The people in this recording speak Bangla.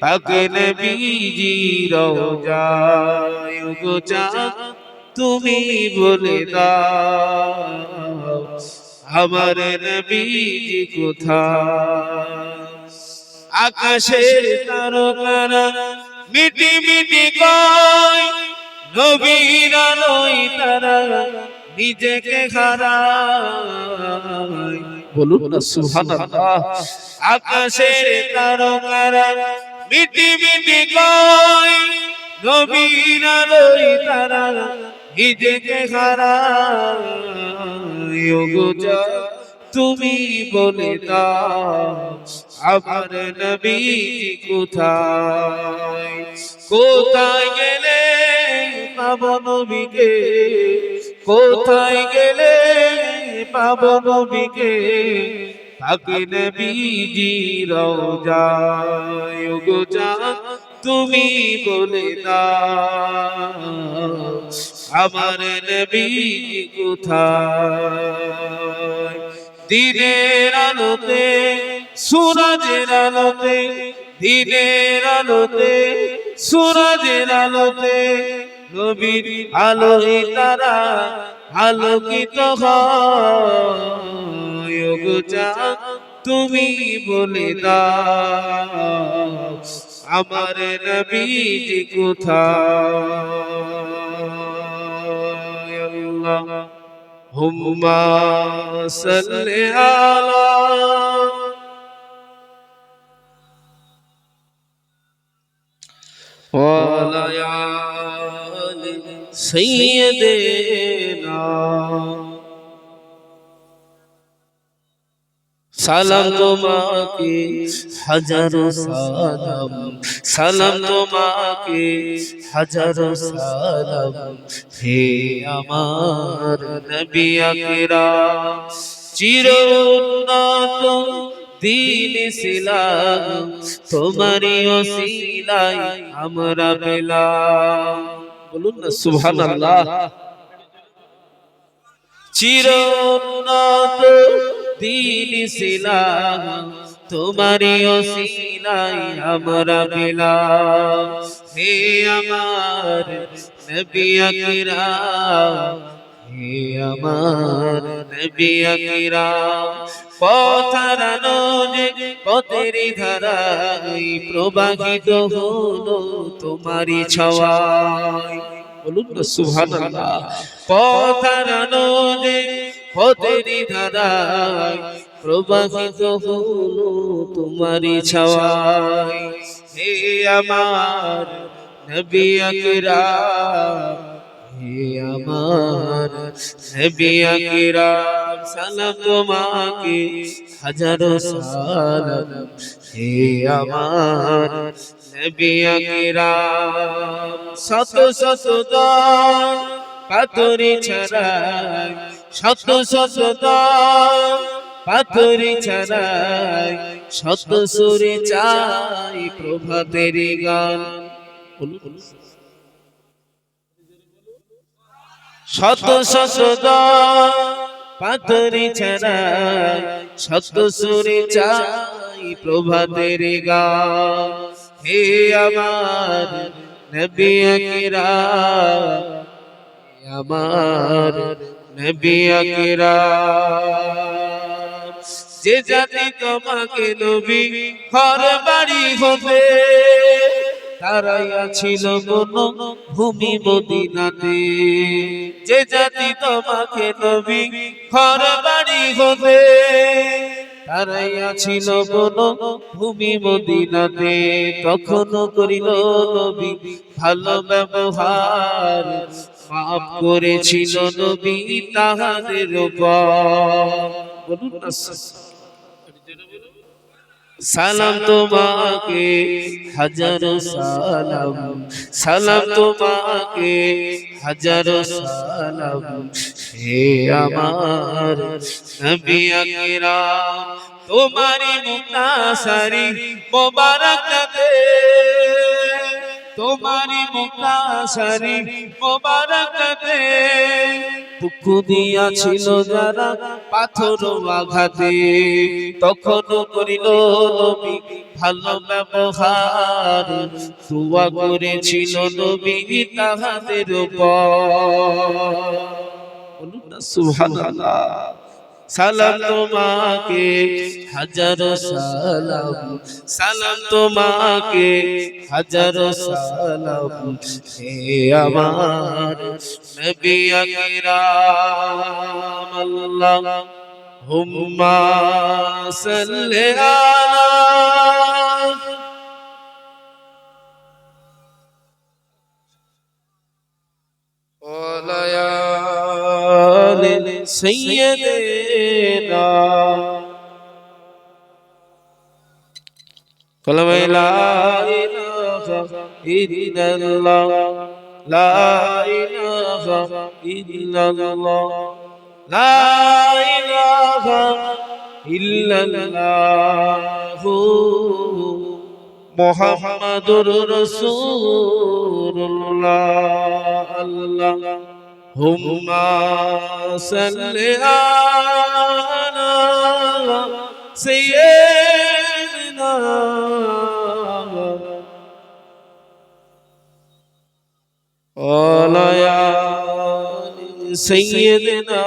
পাকেন বিজি রোজায় গো তুমি বলে আমার নবীজি কোথায়? আকাশের তারকারা মিটি মিটি কয়, নবীর আলোয় তারা নিজেকে হারায়। বলুন না, সুবহানাল্লাহ। আকাশের তারকারা মিটি মিটি কয়, নবীর আলোয় তারা নিজেকে হারায়। ওগো যা তুমি বলে দাও, আমার নবী কোথায়? কোথায় গেলে পাব নবীকে? কোথায় গেলে পাব নবীকে। তাকে নবীজি রওজায়। যা তুমি বলে আমার নবী কোথায়? দিনের আলোতে, সুরজের আলোতে, দিনের আলোতে, সুরজের আলোতে নবীর আলোই তারা আলোকিত তুমি বলে আমার নবীজি কোথা আল্লাহ হুম্মা আলা ওয়া আলা سيدنا সালাম তোমাকে হাজারো সালাম সালাম তোমাকে হাজারো সালাম হে আমার নবী আকরাম চির উন্নত দিন ইসলাম তোমারই ওসিলায় আমরা পেলাম বলুন না সুবহানাল্লাহ। চির উন্নত দিন ইসলাম তোমারই ওসিলায় আমরা পেলাম হে আমার নবী আকরাম হে আমার নবী আকরাম পথারানো যে পথেরই ধারাই প্রবাহিত হলো তোমারই ছওয়ায় বলুন না সুহান পথারানো যে পথেরই ধারাই প্রবাহিত হলো তোমারি ছওয়ায়। হে আমার নবী আকরাম আমার। নবী আকরাম সালাম তোমাকে হাজারো সালাম। হে আমার নবী আকরাম, শত শত দান পাথরি ছড়ায় শত শত দান পাথরি ছড়ায় শত সুরে চাই প্রভাতের গান বলুন শত শত পাথরি ছাড়াই শত সুরে চাই প্রভাতের গা হে আমার নবী আকরাম হে আমার নবী আকরাম যে জাতি তোমাকে নবী ঘর বাড়ি হতে তারাইয়া ছিল কোন ভূমি মদিনাতে। যে জাতি তোমাকে নবী ঘর বাড়ি হবে। তারাইয়া ছিল কোন ভূমি মদিনাতে। কখনো করিল নবী ভালো ব্যবহার। মাফ করেছিল নবী তাহাদের উপর। বলুন না সালাম তোমাকে, হাজারো সালাম। সালাম তোমাকে, হাজারো সালাম। হে আমার নবী আকরাম তোমারি মুক্তাসারি মোবারক দে তোমারি মুকাশারি মোবারকতে। দুঃখ দিয়াছিল যারা পাথর আঘাতে। তখন করিল নবী, ভালো ব্যবহার। দোয়া করেছিল নবী তাহাদের উপর। সুবহানাল্লাহ। সালাম তোমাকে হাজারো সালাম। সালাম তোমাকে হাজারো সালাম। হে আমার নবী আকরাম আল্লাহ। হুম্মা সাল্লি আলা سيدنا قلب لا إله إلا الله لا إله إلا الله لا إله إلا الله محمد رسول الله الله আলা সাইয়্যিদিনা। ওয়া আলা আলি সাইয়্যিদিনা।